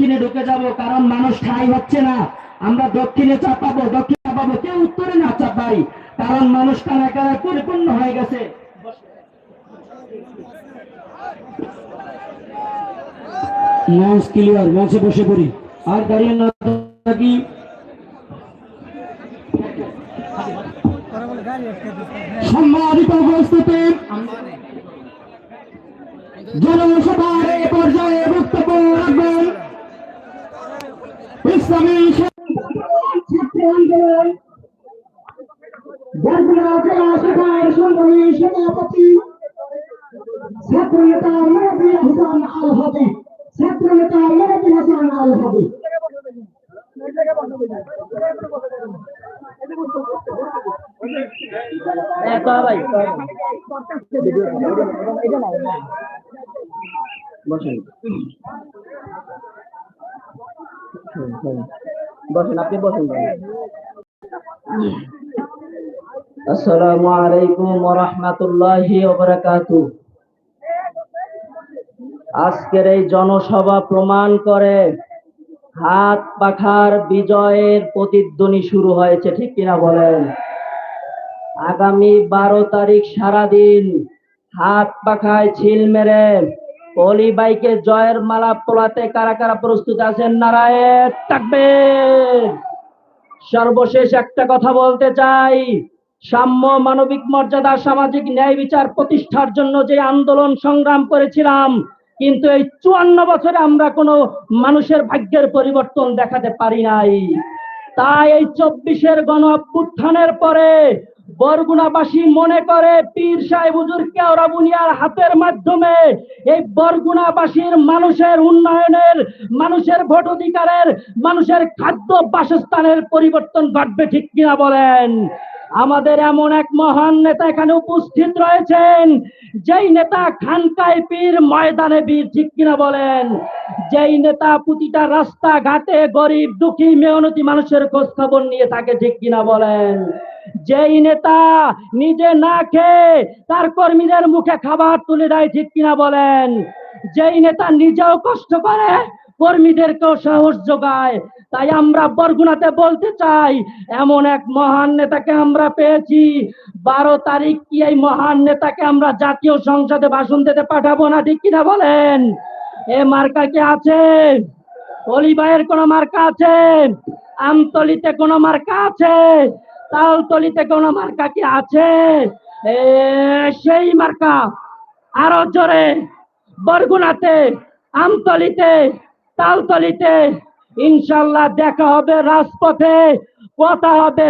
দক্ষিণে ঢুকে যাব কারণ মানুষ ঠাই হচ্ছে না। আমরা দক্ষিণে চাপাবো দক্ষিণে চাপাবো কেউ উত্তরে না চাপাই কারণ মানুষ কারাগারে পরিপূর্ণ হয়ে গেছে। মঞ্চ ক্লিয়ার মঞ্চে বসে পড়ি। আর দাঁড়িয়ে না থাকি। সম্মানিত উপস্থিতি। জনসভার এ পর্যায়ে ইসলামী ছাত্র আন্দোলন বরগুনা জেলা শাখার সংগ্রামী সভাপতি ছাত্র নেতা মুরব্বী হাসান আল হাদি ছাত্র নেতা মুরব্বী হাসান আল হাদি বসেন বসেন আপনি বসেন আসসালামু আলাইকুম ওয়া রাহমাতুল্লাহি ওয়া বারাকাতুহু আজকের এই জনসভা প্রমাণ করে হাত পাখার বিজয়ের প্রতিধ্বনি শুরু হয়েছে ঠিক কিনা বলেন? আগামী বারো তারিখ সারাদিন হাত পাখায় ছিল মেরে অলি বাইকে জয়ের মালা পোলাতে কারা কারা প্রস্তুত আছেন নারায়ণ থাকবে সর্বশেষ একটা কথা বলতে চাই। সাম্য মানবিক মর্যাদা, সামাজিক ন্যায় বিচার প্রতিষ্ঠার জন্য যে আন্দোলন সংগ্রাম করেছিলাম, কিন্তু এই চুয়ান্ন বছরে আমরা কোনো মানুষের ভাগ্যের পরিবর্তন দেখাতে পারি নাই। তাই এই চব্বিশের গণ পরে বরগুনাবাসী মনে করে পীর সাহেব হুজুর কেওড়া বুনিয়ার হাতের মাধ্যমে এই বরগুনাবাসীর মানুষের উন্নয়নের, মানুষের ভোট অধিকারের, মানুষের খাদ্য বাসস্থানের পরিবর্তন ঘটবে ঠিক কিনা বলেন? আমাদের এমন এক মহান নেতা এখানে উপস্থিত রয়েছেন, যেই নেতা খানকায় পীর ময়দানে বীর, ঠিক কিনা বলেন? যেই নেতা প্রতিটা রাস্তা ঘাটে গরিব দুঃখী মেহনতি মানুষের খোঁজ খবর নিয়ে থাকে, ঠিক কিনা বলেন? যেই নেতা নিজে না খেয়ে তার কর্মীদের মুখে খাবার তুলে দেয়, ঠিক কিনা বলেন? যেই নেতা নিজেও কষ্ট করে, কর্মীদেরকেও সাহস যোগায়। তাই আমরা বরগুনাতে বলতে চাই, এমন এক মহান নেতাকে আমরা পেয়েছি। বারো তারিখ কি এই মহান নেতাকে আমরা জাতীয় সংসদে ভাষণ দিতে পাঠাবো না, ঠিক কিনা বলেন? এ মার্কা কি আছে? অলিবাইয়ের কোন মার্কা আছে? আমতলিতে কোন মার্কা আছে? তালতলিতে কোন মার্কা কি আছে? সেই মার্কা। আরও জোরে, বরগুনাতে, আমতলিতে, তালতলিতে। ইনশাল্লাহ দেখা হবে রাজপথে, কথা হবে